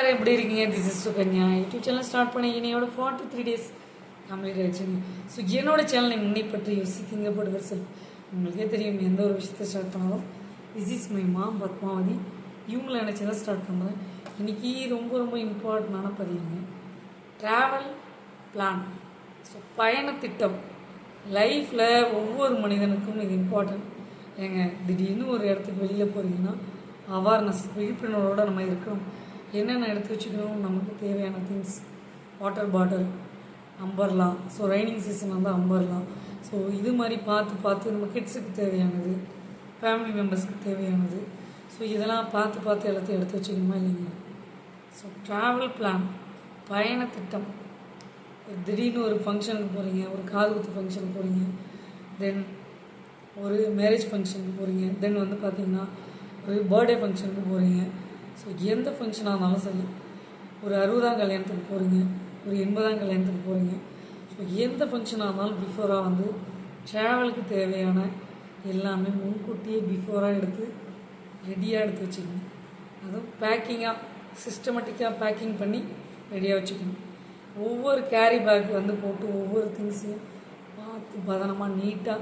எல்லாரும் எப்படி இருக்கீங்க? This is Sukanya. YouTube channel start பண்ணி என்னையோட ஃபார்ட்டி த்ரீ டேஸ் கம்ப்ளீட் ஆயிடுச்சுங்க. ஸோ என்னோட சேனலை என்னை பற்றி யோசிக்கிங்க போடுவர் செல் உங்களுக்கே தெரியும் எந்த ஒரு விஷயத்த ஸ்டார்ட் பண்ணாலும் this is my mom Padmavathi. இவங்கள நினச்சி தான் ஸ்டார்ட் பண்ணுறேன். இன்றைக்கி ரொம்ப ரொம்ப இம்பார்ட்டண்டான பதிவுங்க. ட்ராவல் பிளான் ஸோ பயணத்திட்டம். லைஃப்பில் ஒவ்வொரு மனிதனுக்கும் இது இம்பார்ட்டன்ட் ஏங்க திடீர்னு ஒரு இடத்துக்கு வெளியில் போகிறீங்கன்னா அவேர்னஸ் விழிப்புணர்வோடு நம்ம இருக்கணும். என்னென்ன எடுத்து வச்சுக்கணும் நமக்கு தேவையான things water bottle umbrella so raining season வந்து அம்பர்லா ஸோ இது மாதிரி பார்த்து பார்த்து நம்ம கிட்ஸுக்கு தேவையானது ஃபேமிலி மெம்பர்ஸ்க்கு தேவையானது. ஸோ இதெல்லாம் பார்த்து பார்த்து எல்லாத்தையும் எடுத்து வச்சுக்கணுமா இல்லைங்களா? ஸோ ட்ராவல் பிளான் பயண திட்டம். திடீர்னு ஒரு ஃபங்க்ஷனுக்கு போகிறீங்க ஒரு காது குத்து ஃபங்க்ஷனுக்கு போகிறீங்க தென் ஒரு மேரேஜ் ஃபங்க்ஷனுக்கு போகிறீங்க தென் வந்து பார்த்திங்கன்னா ஒரு பர்த்டே ஃபங்க்ஷனுக்கு போகிறீங்க ஸோ எந்த ஃபங்க்ஷனாக இருந்தாலும் சரி ஒரு அறுபதாம் கல்யாணத்துக்கு போகிறீங்க ஒரு எண்பதாம் கல்யாணத்துக்கு போகிறீங்க ஸோ எந்த ஃபங்க்ஷனாக இருந்தாலும் பிஃபோராக வந்து ட்ராவலுக்கு தேவையான எல்லாமே முன்கூட்டியே பிஃபோராக எடுத்து ரெடியாக எடுத்து வச்சுக்கணும். அதுவும் பேக்கிங்காக சிஸ்டமேட்டிக்காக பேக்கிங் பண்ணி ரெடியாக வச்சுக்கணும். ஒவ்வொரு கேரி பேக் வந்து போட்டு ஒவ்வொரு திங்ஸையும் பார்த்து பதனமாக நீட்டாக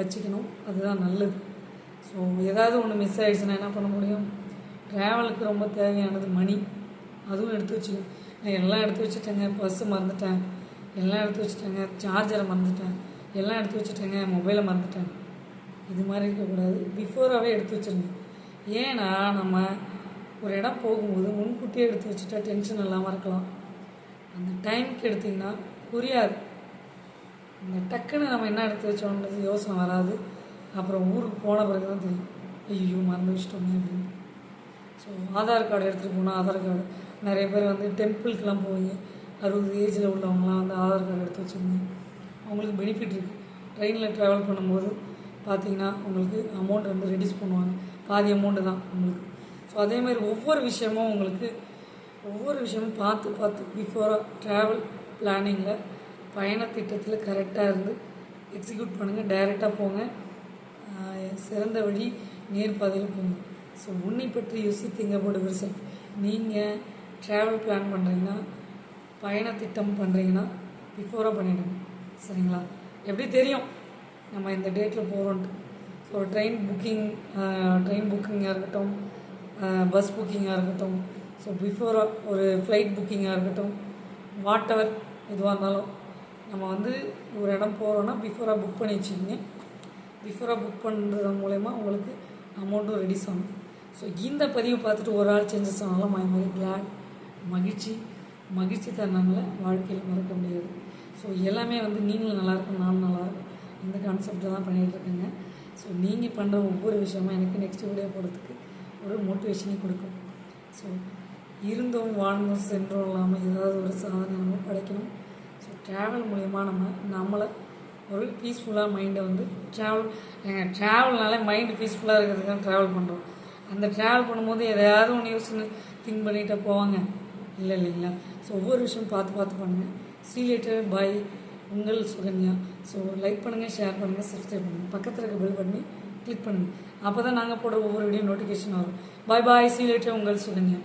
வச்சுக்கணும். அதுதான் நல்லது. ஸோ ஏதாவது ஒன்று மிஸ் ஆகிடுச்சுன்னா என்ன பண்ண முடியும்? ட்ராவலுக்கு ரொம்ப தேவையானது மணி அதுவும் எடுத்து வச்சுக்கணும் நான் எல்லாம் எடுத்து வச்சுட்டேங்க. பஸ்ஸு மறந்துட்டேன். எல்லாம் எடுத்து வச்சுட்டேங்க. சார்ஜரை மறந்துட்டேன். எல்லாம் எடுத்து வச்சுட்டேங்க. மொபைலை மறந்துட்டேன். இது மாதிரி இருக்கக்கூடாது. பிஃபோராகவே எடுத்து வச்சிருங்க. ஏன்னா நம்ம ஒரு இடம் போகும்போது முன்கூட்டியே எடுத்து வச்சுட்டா டென்ஷன் இல்லாமல் இருக்கலாம். அந்த டைமுக்கு எடுத்திங்கன்னா புரியாது. அந்த டக்குன்னு நம்ம என்ன எடுத்து வச்சோன்றது யோசனை வராது. அப்புறம் ஊருக்கு போன பிறகு தான் தெரியும். ஐயோ மறந்து வச்சுட்டோமே அப்படின்னு. ஸோ ஆதார் கார்டு எடுத்துகிட்டு போனால் ஆதார் கார்டு. நிறைய பேர் வந்து டெம்பிளுக்கெலாம் போவீங்க அறுபது ஏஜில் உள்ளவங்களாம் வந்து ஆதார் கார்டு எடுத்து வச்சுருங்க அவங்களுக்கு பெனிஃபிட் இருக்குது ட்ரெயினில் ட்ராவல் பண்ணும்போது பார்த்தீங்கன்னா உங்களுக்கு அமௌண்ட் வந்து ரெடியூஸ் பண்ணுவாங்க. பாதி அமௌண்ட்டு தான் உங்களுக்கு. ஸோ அதேமாதிரி ஒவ்வொரு விஷயமும் உங்களுக்கு ஒவ்வொரு விஷயமும் பார்த்து பார்த்து பிஃபோராக ட்ராவல் பிளானிங்கில் பயண திட்டத்தில் கரெக்டாக இருந்து எக்ஸிக்யூட் பண்ணுங்கள் டைரெக்டாக போங்க. சிறந்த வழி நேர்பாதையில் போங்க. ஸோ உன்னை பற்றி யோசித்தீங்க அபவுட் யுவர் செல்ஃப் நீங்கள் ட்ராவல் பிளான் பண்ணுறீங்கன்னா பயண திட்டம் பண்ணுறீங்கன்னா பிஃபோராக பண்ணிவிடுங்க சரிங்களா? எப்படி தெரியும்? நம்ம இந்த டேட்டில் போகிறோன்ட்டு ஸோ ட்ரெயின் புக்கிங் ட்ரெயின் புக்கிங்காக இருக்கட்டும் பஸ் புக்கிங்காக இருக்கட்டும். ஸோ பிஃபோராக ஒரு ஃப்ளைட் புக்கிங்காக இருக்கட்டும் வாட் எவர் எதுவாக இருந்தாலும். நம்ம வந்து ஒரு இடம் போகிறோன்னா பிஃபோராக புக் பண்ணி வச்சுக்கோங்க. பிஃபோராக புக் பண்ணுறது மூலயமா உங்களுக்கு அமௌண்ட்டும் ரெடியூஸ் ஆகும். ஸோ இந்த பதிவை பார்த்துட்டு ஒரு ஆள் சேஞ்சஸ் ஆனாலும் மை மாதிரி கிளாட் மகிழ்ச்சி. மகிழ்ச்சி தருணங்களை வாழ்க்கையில் மறக்க முடியாது. ஸோ எல்லாமே வந்து நீங்களும் நல்லாயிருக்கும் நானும் நல்லா இருக்கும் இந்த கான்செப்டை தான் பண்ணிகிட்டு இருக்கேங்க. ஸோ நீங்கள் பண்ணுற ஒவ்வொரு விஷயமும் எனக்கு நெக்ஸ்ட் வீடியோ போகிறதுக்கு ஒரு மோட்டிவேஷனையும் கொடுக்கும். ஸோ இருந்தோம் வாழ்ந்தோம் சென்றோம் இல்லாமல் ஏதாவது ஒரு சாதனை நம்ம படைக்கணும். ஸோ ட்ராவல் மூலயமா நம்ம நம்மளை ஒரு பீஸ்ஃபுல்லாக மைண்டை வந்து ட்ராவல் ட்ராவல்னாலே மைண்டு பீஸ்ஃபுல்லாக இருக்கிறதுக்காக ட்ராவல் பண்ணுறோம் அந்த ட்ராவல் பண்ணும்போது எதையாவது ஒன்று யோசிச்சு திங்க் பண்ணிகிட்டே போவாங்க. இல்லை இல்லைங்களா ஸோ ஒவ்வொரு விஷயம் பார்த்து பார்த்து பண்ணுங்கள் சீ லேட்டர் பாய் உங்கள் சுகன்யா. ஸோ லைக் பண்ணுங்கள் ஷேர் பண்ணுங்கள் சப்ஸ்கிரைப் பண்ணுங்கள் பக்கத்தில் இருக்க பெல் பண்ணி கிளிக் பண்ணுங்கள் அப்போ தான் நாங்கள் போடுற ஒவ்வொரு வீடியோ நோட்டிஃபிகேஷன் வரும். பாய் பாய் சீ லேட்டர் உங்கள் சுகன்யா.